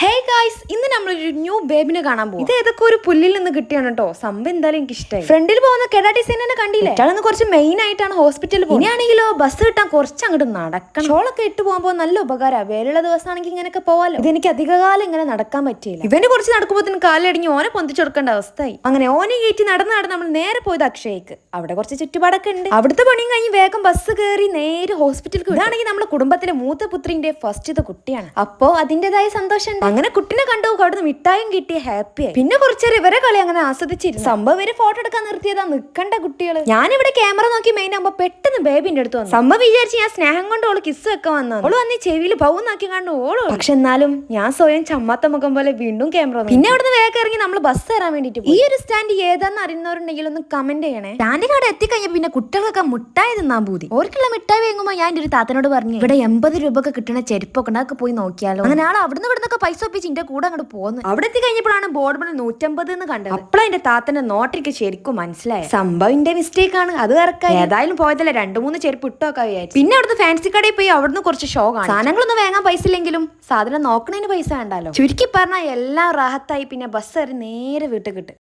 Hey guys ഇന്ന് നമ്മളൊരു new ബേബിനെ കാണാൻ പോകും ഇത് ഏതൊക്കെ ഒരു പുല്ലിൽ നിന്ന് കിട്ടിയാണ് കേട്ടോ സംഭവം എന്തായാലും എനിക്ക് ഇഷ്ടമായി ഫ്രണ്ടിൽ പോകുന്ന കെഡ ഡിസൈനെ കണ്ടില്ലേ? ഇയാളെന്ന് കുറച്ച് മെയിൻ ആയിട്ടാണ് ഹോസ്പിറ്റലിൽ പോകുന്നത്. ഇനിയാണെങ്കിലോ ബസ് കിട്ടാൻ കുറച്ച് അങ്ങോട്ട് നടക്കണം ഷോളൊക്കെ ഇട്ട് പോകുമ്പോൾ നല്ല ഉപകാരമാണ് വേലുള്ള ദിവസമാണെങ്കിൽ ഇങ്ങനെയൊക്കെ പോവാലോ. ഇത് എനിക്ക് അധികകാലം ഇങ്ങനെ നടക്കാൻ പറ്റിയില്ല. ഇവന് കുറച്ച് നടക്കുമ്പോൾ കാലടിഞ്ഞ് ഓനെ പൊന്തിച്ചെടുക്കേണ്ട അവസ്ഥയായി. അങ്ങനെ ഓനെ കയറ്റി നടന്ന് നടന്ന് നമ്മൾ നേരെ പോയത് അക്ഷയക്ക്. അവിടെ കുറച്ച് ചുറ്റുപാടൊക്കെ ഉണ്ട്. അവിടുത്തെ പണിയും കഴിഞ്ഞ് വേഗം ബസ് കയറി നേരെ ഹോസ്പിറ്റലിൽ ഇതാണെങ്കിൽ നമ്മുടെ കുടുംബത്തിലെ മൂത്ത പുത്രിന്റെ ഫസ്റ്റ് കുട്ടിയാണ്. അപ്പോ അതിന്റെതായ സന്തോഷം അങ്ങനെ കുട്ടിനെ കണ്ടു അവിടുന്ന് മിഠായും കിട്ടിയ ഹാപ്പിയായി പിന്നെ കുറച്ചേരം ഇവരെ കളി അങ്ങനെ ആസ്വദിച്ചിരുന്നു. സംഭവം ഇവർ ഫോട്ടോ എടുക്കാൻ നിർത്തിയതാ നിക്കണ്ട കുട്ടികൾ. ഞാനിവിടെ ക്യാമറ നോക്കി മെയിൻ ആകുമ്പോ പെട്ടെന്ന് ബേബിന്റെ അടുത്ത് വന്നു. സംഭവം വിചാരിച്ച് ഞാൻ സ്നേഹം കൊണ്ട് ഓൾ കിസ് വെക്കാൻ വന്നു. ഓൾ വന്ന് ചെവിയിൽ പൗന്നാക്കി കണ്ടു ഓൾ പക്ഷെ എന്നാലും ഞാൻ സ്വയം ചമ്മാത്ത മുഖം പോലെ വീണ്ടും ക്യാമറ പിന്നെ അവിടുന്ന് വേഗം ഇറങ്ങി നമ്മൾ ബസ് തരാൻ വേണ്ടിട്ട് ഈ ഒരു സ്റ്റാൻഡ് ഏതാന്ന് അറിയുന്നവരുണ്ടെങ്കിൽ ഒന്ന് കമന്റ് ചെയ്യണേ. സ്റ്റാൻഡിന് അവിടെ എത്തിക്കഴിഞ്ഞാൽ പിന്നെ കുട്ടികൾക്കൊക്കെ മുട്ടായി തിന്നാൻ പൂതി. ഓർക്കുള്ള മിഠായി വാങ്ങുമ്പോൾ ഞാൻ എന്റെ ഒരു താത്തനോട് പറഞ്ഞു ഇവിടെ എൺപത് രൂപ ഒക്കെ കിട്ടുന്ന ചെരുപ്പൊക്കെ ഉണ്ടാക്കി പോയി നോക്കിയാലോ? അങ്ങനെ ആൾ അവിടുന്ന് ഇവിടുന്നൊക്കെ പൈസ ഒപ്പിച്ച് എന്റെ കൂടെ അങ്ങോട്ട് പോന്നു. അവിടെ എത്തി കഴിഞ്ഞപ്പോഴാണ് ബോർഡ് മണി നൂറ്റമ്പത് എന്ന് കണ്ടത്. അപ്പഴാ എന്റെ താത്തന്റെ നോട്ടിക്ക് ശരിക്കും മനസ്സിലായി സംഭവം എന്റെ മിസ്റ്റേക്ക് ആണ്. അത് ഇറക്കായി ഏതായാലും പോയതല്ല? രണ്ടു മൂന്ന് ചെരുപ്പ് ഇട്ടൊക്കെ വിചാരിച്ചു. പിന്നെ അവിടുന്ന് ഫാൻസി കടയിൽ പോയി അവിടുന്ന് കുറച്ച് ഷോ കാണും സാധനങ്ങളൊന്നും വാങ്ങാൻ പൈസ ഇല്ലെങ്കിലും സാധനം നോക്കണതിന് പൈസ വേണ്ടല്ലോ. ചുരുക്കി പറഞ്ഞാൽ എല്ലാം റാഹത്തായി പിന്നെ ബസ് കയറി നേരെ വീട്ടിൽ കിട്ടും.